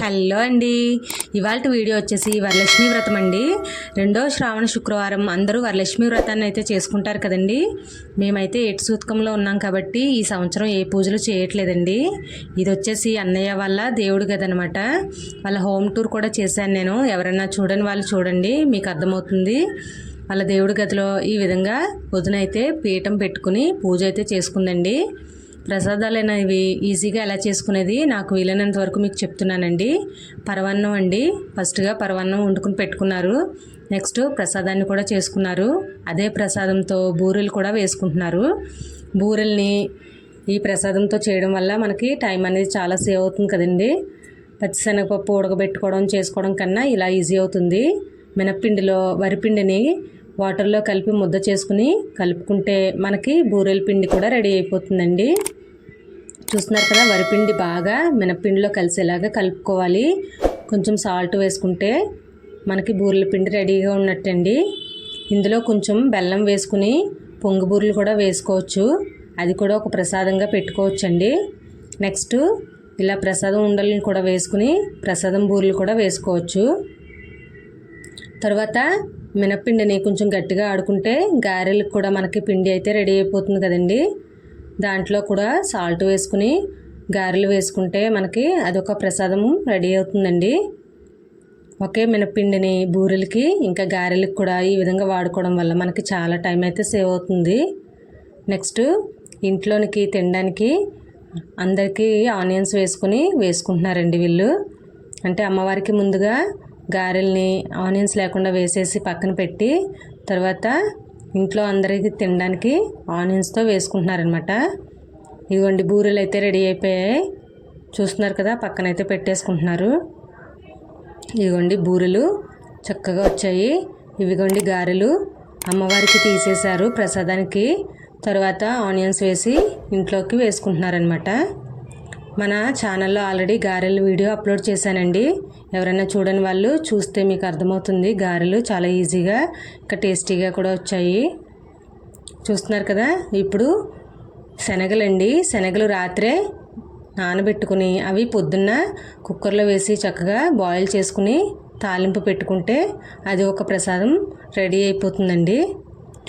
Hello అండి. ఇవాళ video వచ్చేసి వరలక్ష్మి వ్రతం అండి. రెండో శ్రావణ శుక్రవారం అందరూ వరలక్ష్మి వ్రతాన్ని అయితే చేసుకుంటారు కదండి. మేమైతే ఏటు సూతకంలో ఉన్నాం కాబట్టి ఈ సంవత్సరం ఏ పూజలు చేయట్లేదండి. ఇది వచ్చేసి అన్నయ్య వాళ్ళ దేవుడు కదనమాట వాళ్ళ హోమ్ టూర్ కూడా చేశాను నేను. ఎవరైనా చూడని వాళ్ళు చూడండి మీకు అర్థమవుతుంది. వాళ్ళ దేవుడి గదిలో ఈ విధంగా వదినైతే పీఠం పెట్టుకుని పూజ అయితే చేసుకుందండి. ప్రసాదాలు అనేవి ఈజీగా ఎలా చేసుకునేది నాకు వీలైనంత వరకు మీకు చెప్తున్నానండి. పరవన్నం అండి. ఫస్ట్గా పరవన్నం వండుకుని పెట్టుకున్నారు. నెక్స్ట్ ప్రసాదాన్ని కూడా చేసుకున్నారు. అదే ప్రసాదంతో బూరెలు కూడా వేసుకుంటున్నారు. బూరెల్ని ఈ ప్రసాదంతో చేయడం వల్ల మనకి టైం అనేది చాలా సేవ్ అవుతుంది కదండి. పచ్చిశనగపప్పు ఉడకబెట్టుకోవడం చేసుకోవడం కన్నా ఇలా ఈజీ అవుతుంది. మినప్పిండిలో వరిపిండిని వాటర్లో కలిపి ముద్ద చేసుకుని కలుపుకుంటే మనకి బూరెల పిండి కూడా రెడీ అయిపోతుందండి. చూస్తున్నారు కదా వరిపిండి బాగా మినపిండిలో కలిసేలాగా కలుపుకోవాలి. కొంచెం సాల్ట్ వేసుకుంటే మనకి బూరెల పిండి రెడీగా ఉన్నట్టండి. ఇందులో కొంచెం బెల్లం వేసుకుని పొంగు బూరెలు కూడా వేసుకోవచ్చు. అది కూడా ఒక ప్రసాదంగా పెట్టుకోవచ్చండి. నెక్స్ట్ ఇలా ప్రసాదం ఉండలను కూడా వేసుకుని ప్రసాదం బూరెలు కూడా వేసుకోవచ్చు. తర్వాత మినప్పిండిని కొంచెం గట్టిగా ఆడుకుంటే గారెలకు కూడా మనకి పిండి అయితే రెడీ అయిపోతుంది కదండీ. దాంట్లో కూడా సాల్ట్ వేసుకుని గారెలు వేసుకుంటే మనకి అదొక ప్రసాదం రెడీ అవుతుందండి. ఒకే మినపిండిని బూరెలకి ఇంకా గారెలకు కూడా ఈ విధంగా వాడుకోవడం వల్ల మనకి చాలా టైం అయితే సేవ్ అవుతుంది. నెక్స్ట్ ఇంట్లోనికి తినడానికి అందరికీ ఆనియన్స్ వేసుకుని వేసుకుంటున్నారండి వీళ్ళు. అంటే అమ్మవారికి ముందుగా గారెల్ని ఆనియన్స్ లేకుండా వేసేసి పక్కన పెట్టి తర్వాత ఇంట్లో అందరికీ తినడానికి ఆనియన్స్తో వేసుకుంటున్నారనమాట ఇదిగోండి బూరెలు అయితే రెడీ అయిపోయాయి. చూస్తున్నారు కదా పక్కన అయితే పెట్టేసుకుంటున్నారు. ఇదిగోండి బూరెలు చక్కగా వచ్చాయి. ఇవిగోండి గారెలు అమ్మవారికి తీసేశారు ప్రసాదానికి. తర్వాత ఆనియన్స్ వేసి ఇంట్లోకి వేసుకుంటున్నారనమాట మన ఛానల్లో ఆల్రెడీ గారెలు వీడియో అప్లోడ్ చేశానండి. ఎవరైనా చూడని వాళ్ళు చూస్తే మీకు అర్థమవుతుంది. గారెలు చాలా ఈజీగా ఇంకా టేస్టీగా కూడా వచ్చాయి. చూస్తున్నారు కదా? ఇప్పుడు శనగలండి. శనగలు రాత్రే నానబెట్టుకుని అవి పొద్దున్న కుక్కర్లో వేసి చక్కగా బాయిల్ చేసుకుని తాలింపు పెట్టుకుంటే అది ఒక ప్రసాదం రెడీ అయిపోతుందండి.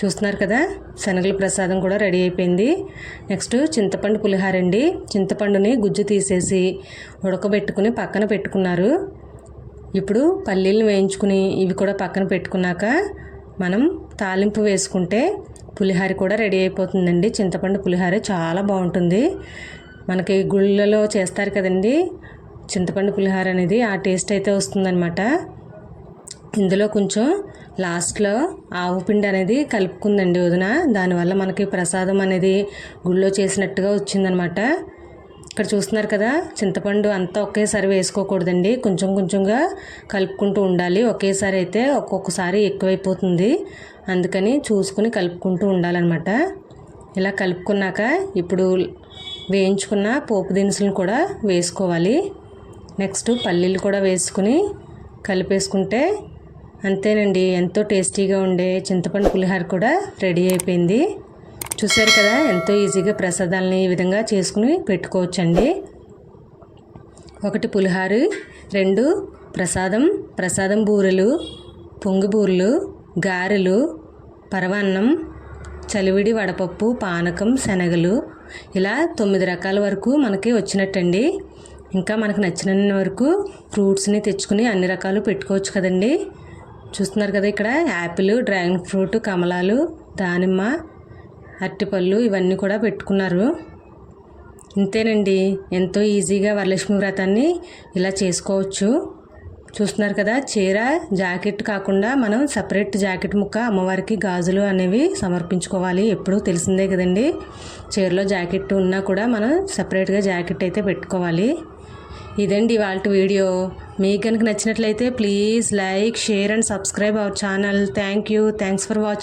చూస్తున్నారు కదా? శనగల ప్రసాదం కూడా రెడీ అయిపోయింది. నెక్స్ట్ చింతపండు పులిహారండి. చింతపండుని గుజ్జు తీసేసి ఉడకబెట్టుకుని పక్కన పెట్టుకున్నారు. ఇప్పుడు పల్లీలు వేయించుకుని ఇవి కూడా పక్కన పెట్టుకున్నాక మనం తాలింపు వేసుకుంటే పులిహార కూడా రెడీ అయిపోతుందండి. చింతపండు పులిహార చాలా బాగుంటుంది. మనకి గుళ్ళలో చేస్తారు కదండి. చింతపండు పులిహార అనేది ఆ టేస్ట్ అయితే వస్తుందన్నమాట. ఇందులో కొంచెం లాస్ట్లో ఆవు పిండి అనేది కలుపుకుందండి వదిన. దానివల్ల మనకి ప్రసాదం అనేది గుళ్ళో చేసినట్టుగా వచ్చిందనమాట ఇక్కడ చూస్తున్నారు కదా చింతపండు అంతా ఒకేసారి వేసుకోకూడదండి. కొంచెం కొంచెంగా కలుపుకుంటూ ఉండాలి. ఒకేసారి అయితే ఒక్కొక్కసారి ఎక్కువైపోతుంది. అందుకని చూసుకుని కలుపుకుంటూ ఉండాలన్నమాట. ఇలా కలుపుకున్నాక ఇప్పుడు వేయించుకున్న పోపు దినుసులను కూడా వేసుకోవాలి. నెక్స్ట్ పల్లీలు కూడా వేసుకుని కలిపేసుకుంటే అంతేనండి. ఎంతో టేస్టీగా ఉండే చింతపండు పులిహార కూడా రెడీ అయిపోయింది. చూసారు కదా ఎంతో ఈజీగా ప్రసాదాలని ఈ విధంగా చేసుకుని పెట్టుకోవచ్చండి. ఒకటి పులిహారు రెండు ప్రసాదం ప్రసాదం బూరెలు పొంగు బూరెలు గారెలు పరవాన్నం చలివిడి వడపప్పు పానకం శనగలు. ఇలా తొమ్మిది రకాల వరకు మనకి వచ్చినట్టండి. ఇంకా మనకు నచ్చిన వరకు ఫ్రూట్స్ని తెచ్చుకుని అన్ని రకాలు పెట్టుకోవచ్చు కదండి. చూస్తున్నారు కదా ఇక్కడ యాపిల్ డ్రాగన్ ఫ్రూట్ కమలాలు దానిమ్మ అరటిపళ్ళు ఇవన్నీ కూడా పెట్టుకున్నారు. ఇంతేనండి. ఎంతో ఈజీగా వరలక్ష్మి వ్రతాన్ని ఇలా చేసుకోవచ్చు. చూస్తున్నారు కదా చీర జాకెట్ కాకుండా మనం సపరేట్ జాకెట్ ముక్క అమ్మవారికి గాజులు అనేవి సమర్పించుకోవాలి. ఎప్పుడు తెలిసిందే కదండి. చీరలో జాకెట్ ఉన్నా కూడా మనం సపరేట్గా జాకెట్ అయితే పెట్టుకోవాలి. ఇదండి వాళ్ళ వీడియో. మీకు కనుక నచ్చినట్లయితే please like share and subscribe our channel. Thank you. Thanks for watching